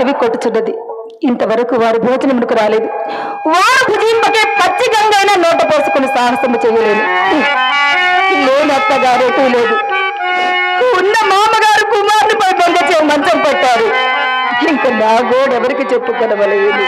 చెవి కొట్టుచున్నది. ఇంతవరకు వారు భోజనమునకు రాలేదు. వారు భుజింపకే పచ్చి గంగైనా నోట పోసుకుని సాహసము చేయలేదు లేనత్తగారు లేదు. ఉన్న మామగారు కుమారుడిపై బొంద మంచం పట్టారు. ఇంకా నా గోడెవరికి చెప్పుకొనవలేదు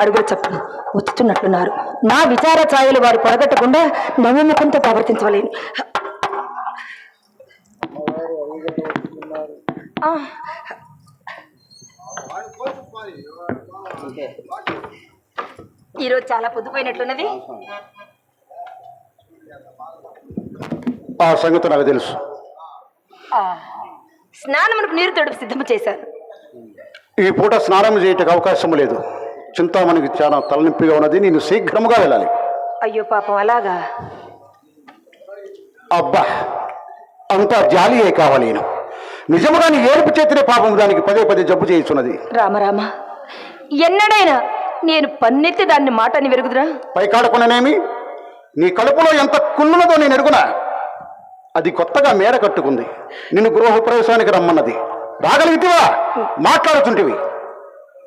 అడుగుల చప్పుడు వచ్చుతున్నట్లున్నారు నా విచార ఛాయలు వారు పొడగట్టకుండా నవ్వుముఖంతో ప్రవర్తించవలేను. ఆ, ఈరోజు చాలా పొద్దుపోయినట్లున్నది. ఆ సంగతి నాకు తెలుసు. స్నానమునకు నీరు తడుపు సిద్ధము చేశాను. ఈ పూట స్నానం చేయటకు అవకాశం లేదు. చింతామణికి చాలా తలనొప్పిగా ఉన్నది. నేను శీఘ్రముగా వెళ్ళాలి. అయ్యో పాపం అలాగా? అబ్బా అంతా జాలియే కావాలి నేను. నిజముగా నీ ఏడుపు చేతినే పాపం దానికి పదే పదే జబ్బు చేయిస్తున్నది. రామరామ ఎన్నడైనా నేను పన్నెత్తి దాన్ని మాటని వెరుగుదురా? పైకాడకుననేమి నీ కడుపులో ఎంత కుళ్ళునదో నేను ఎరుగునా? అది కొత్తగా మేడ కట్టుకుంది. నిన్ను గృహప్రవేశానికి రమ్మన్నది. రాగలిగితివా? మాట్లాడుతుంటివి.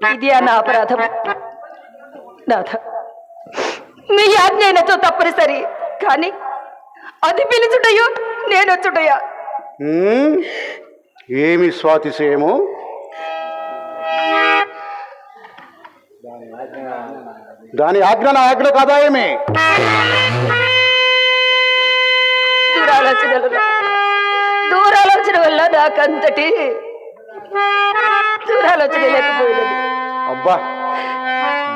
ఇది నా అపరాధం. నాథ మీ ఆజ్ఞానతో తప్పనిసరి కానీ అది పిలుచుటయో నేను వచ్చుటయా? ఉమ్, ఏమి స్వాతిశయము? దాని ఆజ్ఞ నా ఆజ్ఞ కాదా ఏమి? దూరాలోచనలు దూరాలోచన వల్ల నాకంతటి దూరాలోచన లేకపోయినది. అబ్బా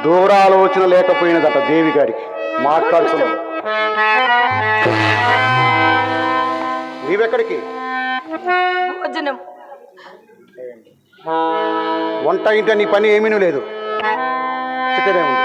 దూరాలోచన లేకపోయినదట దేవి గారికి. మాట్లాడుతున్నావు నీవెక్కడికి భోజనం. వంట ఇంట నీ పని ఏమీ లేదు. ఉంది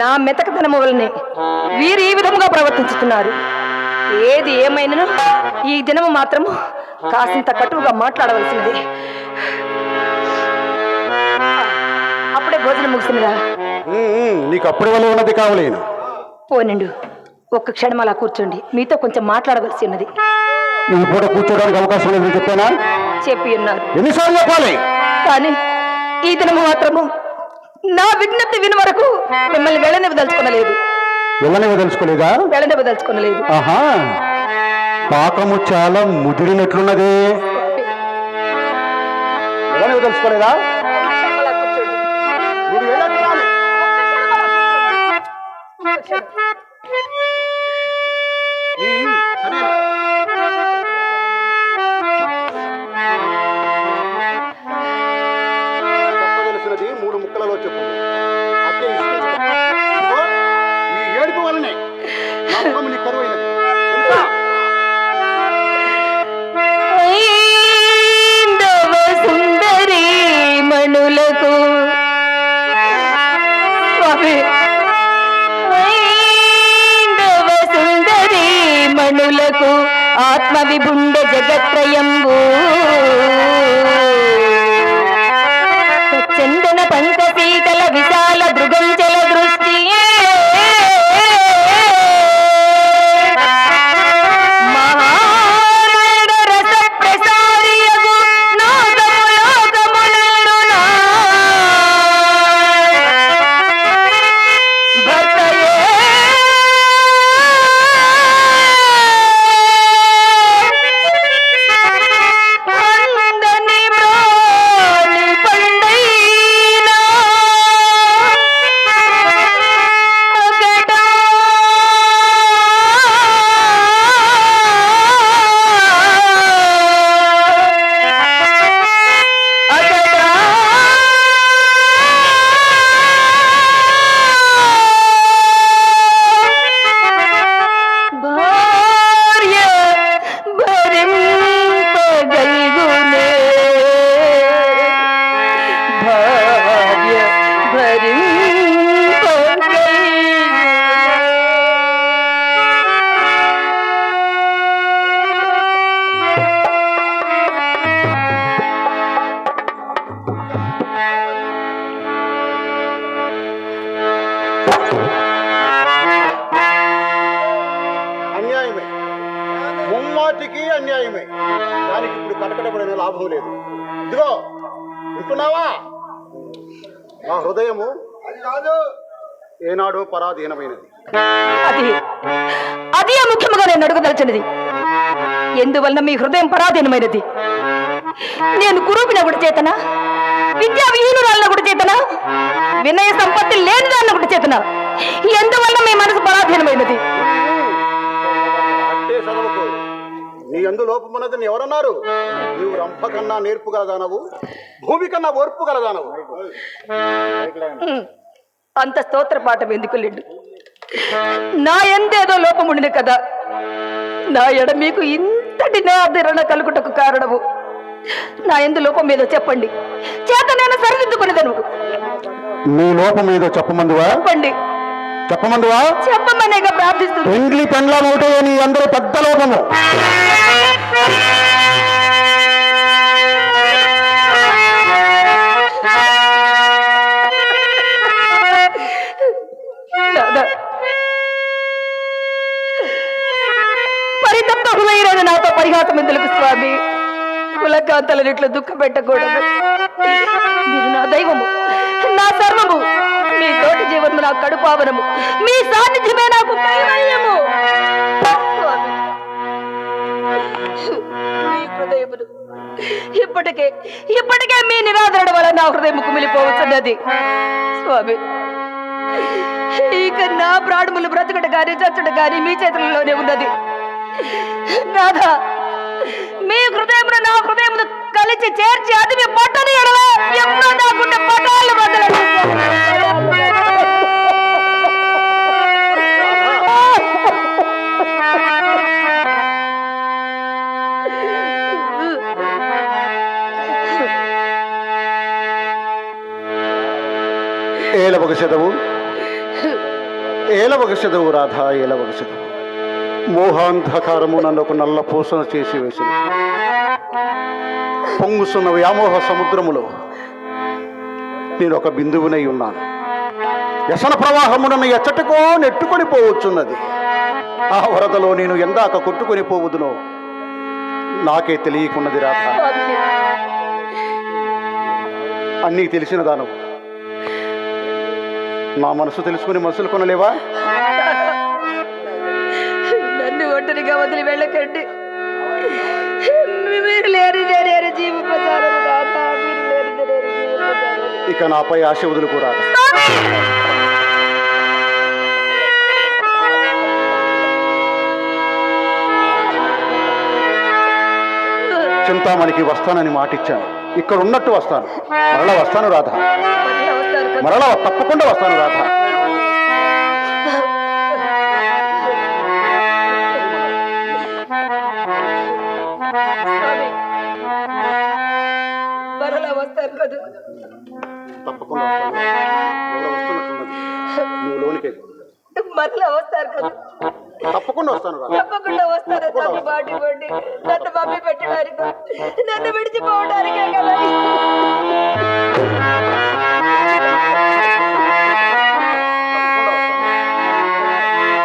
నా మెతకతనము వలనే వీరు ఈ విధముగా ప్రవర్తించుతున్నారు. ఏది ఏమైనను ఈ దినము మాత్రము కాసింత కటువుగా మాట్లాడవలసినది అప్పుడే భోజనం ఉమ్, నీకు అప్పటి వల్ల ఉన్నది కావలేను. పోనిండు ఒక్క క్షణం అలా కూర్చోండి. మీతో కొంచెం మాట్లాడవలసి ఉన్నది. ఈ పూట కూర్చోడానికి అవకాశం లేదని చెప్పానా? చెప్పి ఉన్నారు. ఎన్నిసార్లు చెప్పాలి? కానీ ఈ దినము మాత్రము నా విజ్ఞప్తి విని వరకు మిమ్మల్ని వెళ్ళనివ్వదలుచుకోనలేదు వెళ్ళనివ్వ తెలుసుకోలేదా వెళ్ళనివ్వదలుచుకోనలేదు ఆహా. పాకము చాలా ముదిరినట్లున్నదే. వెళ్ళనివ్వ తెలుసుకోలేదా అలా ఆరాటపడిన లాభం లేదు. ఇదిగో వింటున్నావా? ఆ హృదయము ఏనాడో పరాధీనమైనది. అది అదే ముఖ్యముగా నేను అడుగుదలచినది. ఎందువలన మీ హృదయం పరాధీనమైనది? నేను కురూపిన కూడా చేతనా? విద్యా విహీనురాలన కూడా చేతనా? వినయ సంపత్తి లేని దాన్న కూడా చేతనా? ఎందువల్ల మీ మనసు పరాధీనమైనది? అట్టే చదవకు నీ అందు లోపమున్నదని ఎవరన్నారు? నీవు రంభ కన్నా నేర్పు గలదానవు భూమి కన్నా ఓర్పు గలదానవు. అంత స్తోత్ర పాఠం ఎందుకు లేడు? నా ఎందేదో లోపముండిన కదా నా ఎడ మీకు ఇంతటి ఆదరణ కలుగుటకు కారణము. నా ఎందు లోపం ఏదో చెప్పండి. చేత నేను సరిదిద్దుకునేదను. నీ లోపం ఏదో చెప్పమందువా? చెప్పండి. చెప్పమందువా? ప్రార్థిస్తుంది. పెండ్లి పెండ్లం ఒకటే నీ అందరూ పెద్ద లోపము. దాదా. పరితప్త హృదయుడైన నాతో ఎందుకు స్వామి? కులకాంతలను ఇట్లా దుఃఖ పెట్టకూడదు మీరు నా దైవము నా సర్వము. మీ తోటి జీవనము నా కడుపావనము మీ సాన్నిధ్యమే నాకు కైవల్యము. స్వామి, ఇప్పటికే ఇప్పటికే మీ నిరాదరణ వల్ల నా హృదయం కుమిలిపోవచ్చున్నది స్వామి ఇక నా ప్రాణములు బ్రతకట గాని చచ్చట గాని మీ చేతులలోనే ఉన్నది. నాదా మీ హృదయం నా హృదయం కలిసి చేర్చి అది మీ పట్టని ఎడల ఎప్పుడో నాకుంటే పటాలు వదలండి ఏలవగసెదవు ఏలవగసెదవు రాధా ఏలవగసెదవు మోహాంధకారము నన్ను ఒక నల్ల పూసన చేసి వేసింది. పొంగుసున్న వ్యామోహ సముద్రములో నేను ఒక బిందువునై ఉన్నాను. వ్యసన ప్రవాహమునను ఎచ్చటకో నెట్టుకొని పోవచ్చున్నది. ఆ వరదలో నేను ఎందాక కొట్టుకొని పోవుదునో నాకే తెలియకున్నది రాధ. అన్నీ తెలిసిన దాను నా మనసు తెలుసుకుని మనసులు కొనలేవా? ఒంటరిగా వదిలి వెళ్ళకండి. మీరు లేని జీవింపజాలరు ఇక నాపై ఆశ వదులుకు రాధ చింతామణికి వస్తానని మాటిచ్చాను. ఇక్కడ ఉన్నట్టు వస్తాను. మరలా వస్తాను రాధ. మరలా తప్పకుండా వస్తాను రాధ. తప్పకుండా వస్తాను. ఎవరో వస్తున్నట్టున్నది నువ్వు లోనికి మరలా వస్తారు కదా. తప్పకుండా వస్తాను తప్పకుండా వస్తారు. తను బాటి ఇవ్వండి. నన్ను మమ్మీ పెట్టడానికి నన్ను విడిచిపోవడానికే కదా? తప్పకుండా వస్తాను.